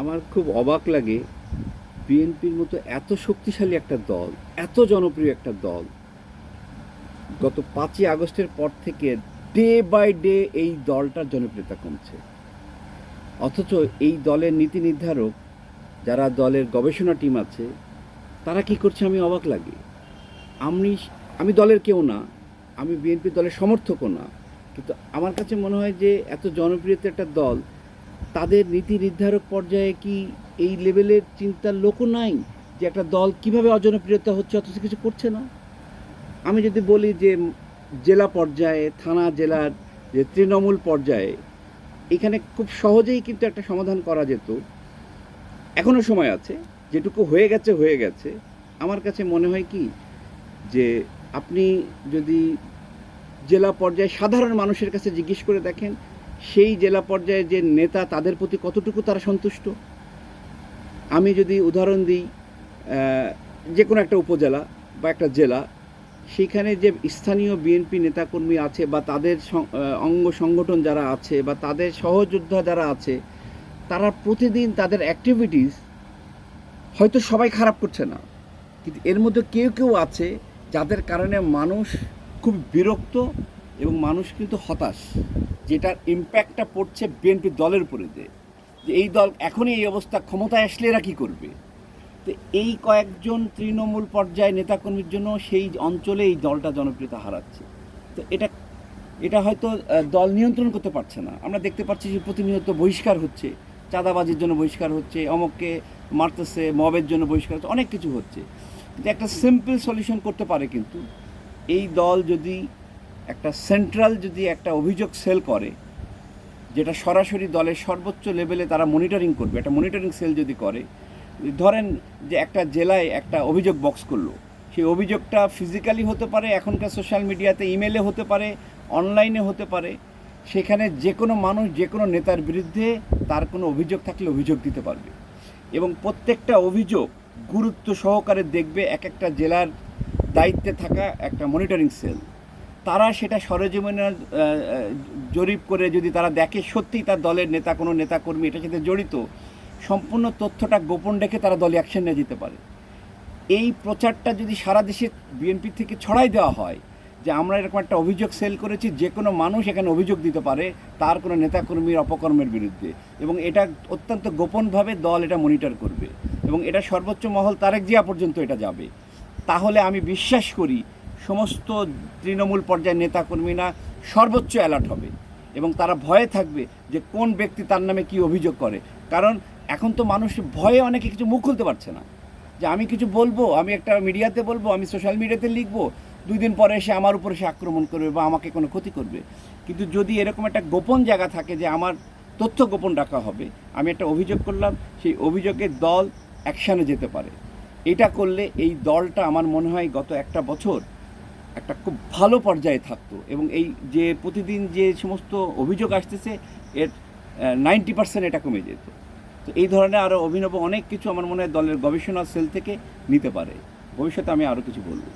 আমার খুব অবাক লাগে বিএনপির মতো এত শক্তিশালী একটা দল, এত জনপ্রিয় একটা দল। গত পাঁচই আগস্টের পর থেকে ডে বাই ডে এই দলটার জনপ্রিয়তা কমছে। অথচ এই দলের নীতি নির্ধারক, যারা দলের গবেষণা টিম আছে, তারা কি করছে আমি অবাক লাগে। আমি আমি দলের কেউ না, আমি বিএনপি দলের সমর্থকও না, কিন্তু আমার কাছে মনে হয় যে এত জনপ্রিয়তা একটা দল তাদের নীতি নির্ধারক পর্যায়ে কি এই লেভেলের চিন্তার লোকও নাই যে একটা দল কীভাবে অজনপ্রিয়তা হচ্ছে, অথচ কিছু করছে না? আমি যদি বলি যে জেলা পর্যায়ে, থানা জেলার যে তৃণমূল পর্যায়ে, এখানে খুব সহজেই কিন্তু একটা সমাধান করা যেত। এখনও সময় আছে, যেটুকু হয়ে গেছে হয়ে গেছে। আমার কাছে মনে হয় কি যে আপনি যদি জেলা পর্যায়ে সাধারণ মানুষের কাছে জিজ্ঞেস করে দেখেন সেই জেলা পর্যায়ে যে নেতা, তাদের প্রতি কতটুকু তারা সন্তুষ্ট? আমি যদি উদাহরণ দিই যে কোনো একটা উপজেলা বা একটা জেলা সেখানে যে স্থানীয় বিএনপি নেতাকর্মী আছে বা তাদের অঙ্গ সংগঠন যারা আছে বা তাদের সহযোদ্ধা যারা আছে, তারা প্রতিদিন তাদের অ্যাক্টিভিটিস হয়তো সবাই খারাপ করছে না। কিন্তু এর মধ্যে কেউ কেউ আছে যাদের কারণে মানুষ খুব বিরক্ত এবং মানুষ কিন্তু হতাশ, যেটার ইম্প্যাক্টটা পড়ছে বিএনপি দলের উপরে যে এই দল এখনই এই অবস্থা, ক্ষমতায় আসলে এরা কী করবে? তো এই কয়েকজন তৃণমূল পর্যায়ে নেতাকর্মীর জন্য সেই অঞ্চলে এই দলটা জনপ্রিয়তা হারাচ্ছে। তো এটা এটা হয়তো দল নিয়ন্ত্রণ করতে পারছে না। আমরা দেখতে পাচ্ছি যে প্রতিনিয়ত বহিষ্কার হচ্ছে। চাঁদাবাজির জন্য বহিষ্কার হচ্ছে, অমককে মারতেছে, মবের জন্য বহিষ্কার হচ্ছে, অনেক কিছু হচ্ছে। একটা সিম্পল সলিউশন করতে পারে কিন্তু। এই দল যদি একটা সেন্ট্রাল যদি একটা অভিযোগ সেল করে, যেটা সরাসরি দলের সর্বোচ্চ লেভেলে তারা মনিটরিং করবে, একটা মনিটরিং সেল যদি করে, ধরেন যে একটা জেলায় একটা অভিযোগ বক্স করল, সেই অভিযোগটা ফিজিক্যালি হতে পারে, এখনকার সোশ্যাল মিডিয়াতে ইমেলে হতে পারে অনলাইনে হতে পারে, সেখানে যে কোনো মানুষ, যে কোনো নেতার বিরুদ্ধে তার কোনো অভিযোগ থাকলে অভিযোগ দিতে পারবে। এবং প্রত্যেকটা অভিযোগ গুরুত্ব সহকারে দেখবে এক একটা জেলার দায়িত্বে থাকা একটা মনিটরিং সেল তারা সেটা সরেজমিনে জরিপ করে যদি তারা দেখে সত্যিই তার দলের নেতা, কোনো নেতাকর্মী এটার সাথে জড়িত, সম্পূর্ণ তথ্যটা গোপন রেখে তারা দলে অ্যাকশন নিয়ে যেতে পারে। এই প্রচারটা যদি সারা দেশে বিএনপি থেকে ছড়াই দেওয়া হয়, যে আমরা এরকম একটা অভিযোগ সেল করেছি, যে কোনো মানুষ এখানে অভিযোগ দিতে পারে তার কোনো নেতাকর্মীর অপকর্মের বিরুদ্ধে। এবং এটা অত্যন্ত গোপনভাবে দল এটা মনিটর করবে। এবং এটা সর্বোচ্চ মহল তারেক জিয়া পর্যন্ত এটা যাবে। তাহলে আমি বিশ্বাস করি সমস্ত তৃণমূল পর্যায়ের নেতাকর্মীরা সর্বোচ্চ অ্যালার্ট হবে এবং তারা ভয়ে থাকবে যে কোন ব্যক্তি তার নামে কি অভিযোগ করে। কারণ এখন তো মানুষ ভয়ে অনেকে কিছু মুখ খুলতে পারছে না। যে আমি কিছু বলব, আমি একটা মিডিয়াতে বলব, আমি সোশ্যাল মিডিয়াতে লিখব, দুই দিন পরে এসে আমার উপরে সে আক্রমণ করবে বা আমাকে কোনো ক্ষতি করবে। কিন্তু যদি এরকম একটা গোপন জায়গা থাকে যে আমার তথ্য গোপন রাখা হবে, আমি একটা অভিযোগ করলাম, সেই অভিযোগের দল অ্যাকশানে যেতে পারে। এটা করলে এই দলটা আমার মনে হয় গত একটা বছর একটা খুব ভালো পর্যায়ে থাকতো এবং এই যে প্রতিদিন যে সমস্ত অভিযোগ আসতেছে, এর নাইনটি পার্সেন্ট এটা কমে যেত। তো এই ধরনের আরও অভিনব অনেক কিছু আমার মনে হয় দলের গবেষণা সেল থেকে নিতে পারে। ভবিষ্যতে আমি আরও কিছু বলব।